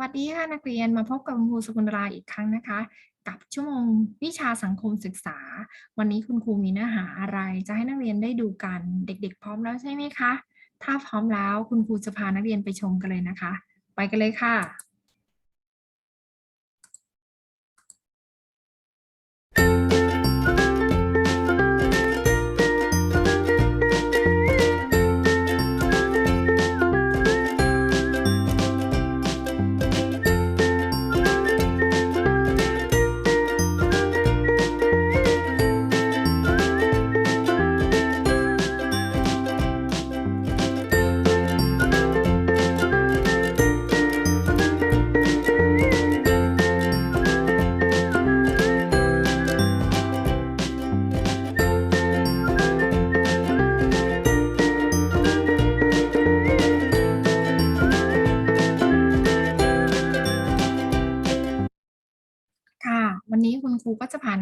วัสดีค่ะนักเรียนมาพบกับคุณครูสกุลราอีกครั้งนะคะ กับชั่วโมงวิชาสังคมศึกษา วันนี้คุณครูมีเนื้อหาอะไร จะให้นักเรียนได้ดูกันเด็กๆ พร้อมแล้วใช่ไหมคะ ถ้าพร้อมแล้วคุณครูจะพานักเรียนไปชมกันเลยนะคะ ไปกันเลยค่ะ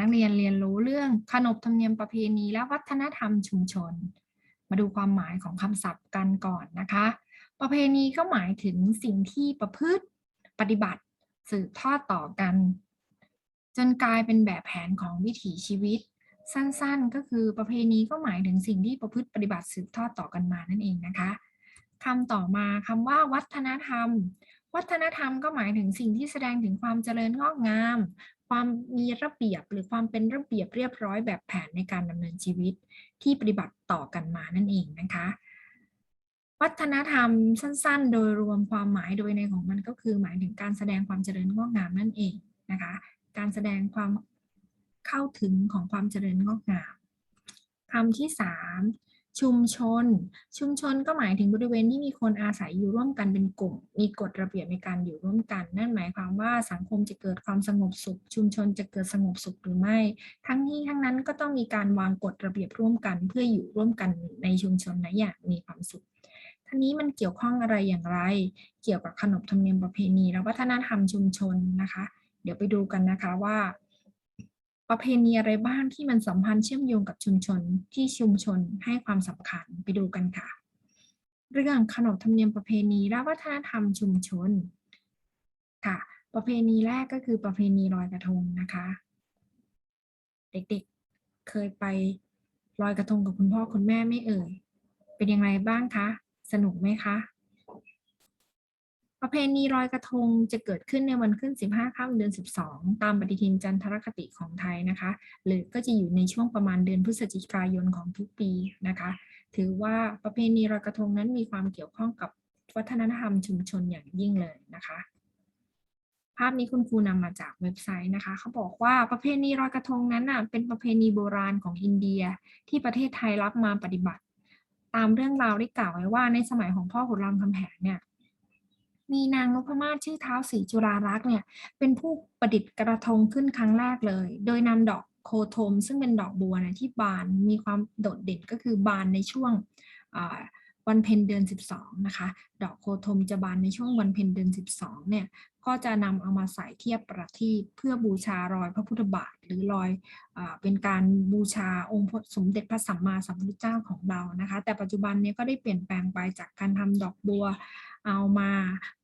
นักเรียนเรียนรู้เรื่องขนบธรรมเนียมประเพณีและวัฒนธรรมชุมชน มาดูความหมายของคำศัพท์กันก่อนนะคะ ประเพณีก็หมายถึงสิ่งที่ประพฤติปฏิบัติสืบทอดต่อกัน จนกลายเป็นแบบแผนของวิถีชีวิต สั้นๆ ก็คือประเพณีก็หมายถึงสิ่งที่ประพฤติปฏิบัติสืบทอดต่อกันมานั่นเองนะคะคำต่อมาคำว่าวัฒนธรรม วัฒนธรรมก็หมายถึงสิ่งที่แสดงถึงความเจริญงอกงาม ความมีระเบียบหรือความเป็นระเบียบเรียบร้อยแบบแผนในการดำเนินชีวิตที่ปฏิบัติต่อกันมานั่นเองนะคะ วัฒนธรรมสั้น ๆ โดยรวมความหมายโดยในของมันก็คือหมายถึงการแสดงความเจริญงอกงามนั่นเองนะคะ การแสดงความเข้าถึงของความเจริญงอกงามคำที่สาม ชุมชน ชุมชนก็หมายถึงบริเวณที่มีคนอาศัยอยู่ร่วมกันเป็นกลุ่ม มีกฎระเบียบในการอยู่ร่วมกัน นั่นหมายความว่าสังคมจะเกิดความสงบสุข ชุมชนจะเกิดสงบสุขหรือไม่ ทั้งนี้ทั้งนั้นก็ต้องมีการวางกฎระเบียบร่วมกัน เพื่ออยู่ร่วมกันในชุมชนนั้นอย่างมีความสุขทั้งนี้มันเกี่ยวข้องอะไรอย่างไร เกี่ยวกับขนบธรรมเนียมประเพณีและวัฒนธรรมชุมชนนะคะ เดี๋ยวไปดูกันนะคะว่า ประเพณีอะไรบ้างที่มันสัมพันธ์เชื่อมโยงกับชุมชนที่ชุมชนให้ความสำคัญไปดูกันค่ะ เรื่องขนบธรรมเนียมประเพณีและวัฒนธรรมชุมชนค่ะ ประเพณีแรกก็คือประเพณีลอยกระทงนะคะ เด็กๆเคยไปลอยกระทงกับคุณพ่อคุณแม่ไม่เอ่ย เป็นยังไงบ้างคะ สนุกไหมคะ ประเพณีลอยกระทงจะเกิดขึ้นในวันขึ้น 15ค่ำเดือน 12 ตามปฏิทินจันทรคติของไทยนะคะ หรือก็จะอยู่ในช่วงประมาณเดือนพฤศจิกายนของทุกปีนะคะ ถือว่าประเพณีลอยกระทงนั้นมีความเกี่ยวข้องกับวัฒนธรรมชุมชนอย่างยิ่งเลยนะคะ ภาพนี้คุณครูนำมาจากเว็บไซต์นะคะ เขาบอกว่าประเพณีลอยกระทงนั้นน่ะเป็นประเพณีโบราณของอินเดีย ที่ประเทศไทยรับมาปฏิบัติ ตามเรื่องราวได้กล่าวไว้ว่าในสมัยของพ่อขุนรามคำแหงเนี่ย มีนางนพมาศชื่อเท้าวศรีจุฬารักษ์เนี่ย เป็นผู้ประดิษฐ์กระทงขึ้นครั้งแรกเลย โดยนำดอกโคโทม ซึ่งเป็นดอกบัวนะที่บานมีความโดดเด่นก็คือบานในช่วงวันเพ็ญเดือน 12 นะคะ ดอกโคโทมจะบานในช่วงวันเพ็ญเดือน 12 เนี่ย ก็จะนำเอามาใส่เทียบประทีปเพื่อบูชารอยพระพุทธบาท หรือรอยอเป็นการบูชาองค์สมเด็จพระสัมมาสัมพุทธเจ้าของเรานะคะ แต่ปัจจุบันนี้ก็ได้เปลี่ยนแปลงไปจากการทำดอกบัว เอามา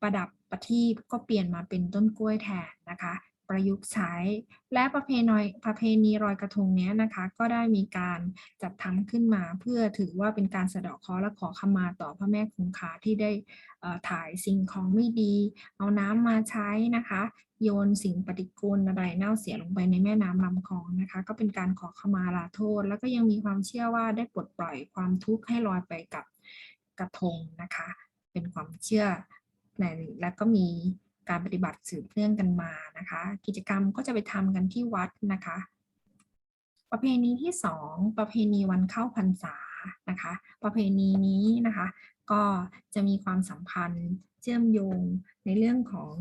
ประดับประทีปก็เปลี่ยนมาเป็นต้นกล้วยแทนนะคะ ประยุกต์ใช้ และประเพณีประเพณีลอยกระทงนี้นะคะ ก็ได้มีการจัดทำขึ้นมา เพื่อถือว่าเป็นการสะเดาะเคราะห์และขอขมาต่อพระแม่คงคาที่ได้ถ่ายสิ่งของไม่ดี เอาน้ำมาใช้นะคะ โยนสิ่งปฏิกูลอะไรเน่าเสียลงไปในแม่น้ำลำคลองนะคะ ก็เป็นการขอขมาลาโทษ แล้วก็ยังมีความเชื่อว่าได้ปลดปล่อยความทุกข์ให้ลอยไปกับกระทงนะคะ เป็นความเชื่อและก็มี การปฏิบัติสืบเนื่องกันมานะคะ กิจกรรมก็จะไปทำกันที่วัดนะคะ ประเพณีที่สองประเพณีวันเข้าพรรษานะคะ ประเพณีนี้นะคะก็จะมีความสัมพันธ์เชื่อมโยงในเรื่องของ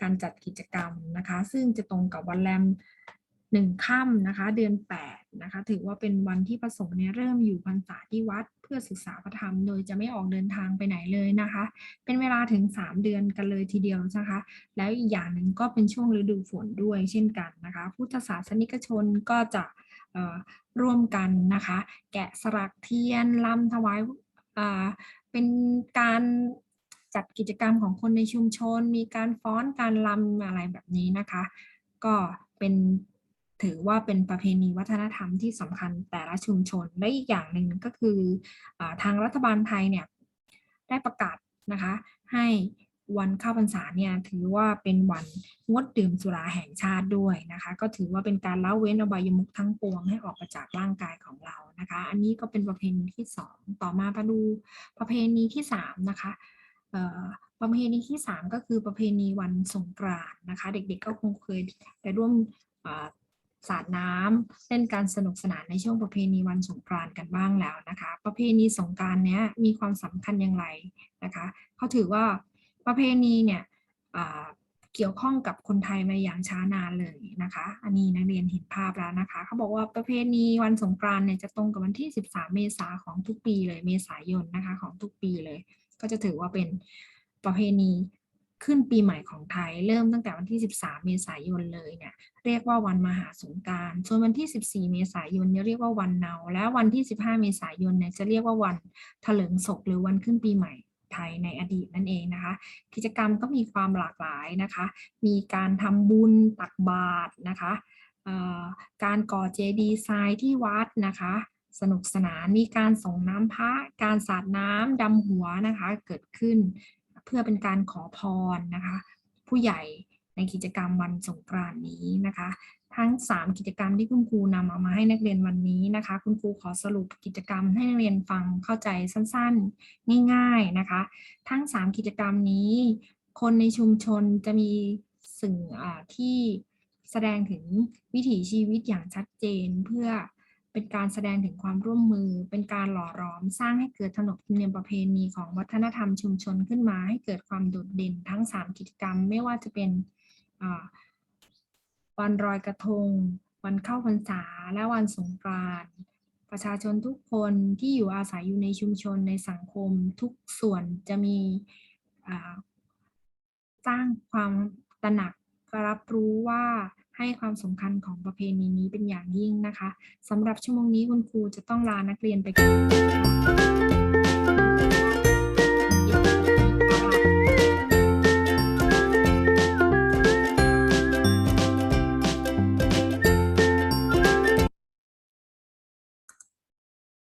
การจัดกิจกรรมนะคะ ซึ่งจะตรงกับวันแรม หนึ่งค่ำนะคะ เดือน8นะคะ ถือว่าเป็นวันที่ประสงค์เนี่ยเริ่มอยู่พรรษาที่วัดเพื่อศึกษาพระธรรม โดยจะไม่ออกเดินทางไปไหนเลยนะคะ เป็นเวลาถึง 3 เดือนกันเลยทีเดียวนะคะ แล้วอีกอย่างหนึ่งก็เป็นช่วงฤดูฝนด้วยเช่นกันนะคะ พุทธศาสนิกชนก็จะร่วมกันนะคะ แกะสลักเทียนลำถวายเป็นการจัดกิจกรรมของคนในชุมชน มีการฟ้อนการรำอะไรแบบนี้นะคะ ก็เป็น ถือว่าเป็นประเพณีวัฒนธรรมที่สำคัญแต่ละชุมชน และอีกอย่างหนึ่งก็คืออทางรัฐบาลไทยเนี่ยได้ประกาศนะคะให้วันเข้าพรรษาเนี่ยถือว่าเป็นวันงดดื่มสุราแห่งชาติด้วยนะคะ ก็ถือว่าเป็นการละเว้นอบายมุขทั้งปวงให้ออกมาจากร่างกายของเรานะคะ อันนี้ก็เป็นประเพณีที่สองต่อมามาดูประเพณีที่สามนะคะประเพณีที่สามก็คือประเพณีวันสงกรานต์นะคะ เด็กๆก็คงเคยไปร่วม สาดน้ำเล่นการสนุกสนานในช่วงประเพณีวันสงกรานต์กันบ้างแล้วนะคะ ประเพณีสงกรานต์เนี้ยมีความสำคัญอย่างไรนะคะเขาถือว่าประเพณีเนี่ยเกี่ยวข้องกับคนไทยมาอย่างช้านานเลยนะคะ อันนี้นักเรียนเห็นภาพแล้วนะคะ เขาบอกว่าประเพณีวันสงกรานต์เนี่ยจะตรงกับวันที่ 13 เมษาของทุกปีเลย เมษายนนะคะของทุกปีเลย ก็จะถือว่าเป็นประเพณี ขึ้นปีใหม่ของไทยเริ่มตั้งแต่วันที่ 13 เมษายนเลยเนี่ยเรียกว่าวันมหาสงการส่วนวันที่ 14 เมษายนเนี่ยเรียกว่าวันเนา และวันที่ 15 เมษายนเนี่ยจะเรียกว่าวันถลิงศกหรือวันขึ้นปีใหม่ไทยในอดีตนั่นเองนะคะ กิจกรรมก็มีความหลากหลายนะคะ มีการทำบุญตักบาตรนะคะการก่อเจดีย์ทรายที่วัดนะคะ สนุกสนานมีการส่งน้ำพระ การสาดน้ำดำหัวนะคะเกิดขึ้น เพื่อเป็นการขอพรนะคะ ผู้ใหญ่ในกิจกรรมวันสงกรานต์นี้นะคะ ทั้ง 3 กิจกรรมที่คุณครูนำเอามาให้นักเรียนวันนี้นะคะ คุณครูขอสรุปกิจกรรมให้นักเรียนฟังเข้าใจสั้นๆ ง่ายๆนะคะ ทั้ง 3 กิจกรรมนี้ คนในชุมชนจะมีสื่อที่แสดงถึงวิถีชีวิตอย่างชัดเจนเพื่อ เป็นการแสดงถึงความร่วมมือ เป็นการหล่อหลอมสร้างให้เกิดขนบธรรมเนียมประเพณีของวัฒนธรรมชุมชนขึ้นมาให้เกิดความโดดเด่นทั้ง 3 กิจกรรม ไม่ว่าจะเป็นวันลอยกระทง วันเข้าพรรษา และวันสงกรานต์ประชาชนทุกคนที่อยู่อาศัยอยู่ในชุมชนในสังคมทุกส่วนจะมีสร้างความตระหนักรับรู้ว่า ให้ความสำคัญของประเพณีนี้เป็นอย่างยิ่งนะคะสำหรับชั่วโมงนี้คุณครูจะต้องลานักเรียนไปก่อน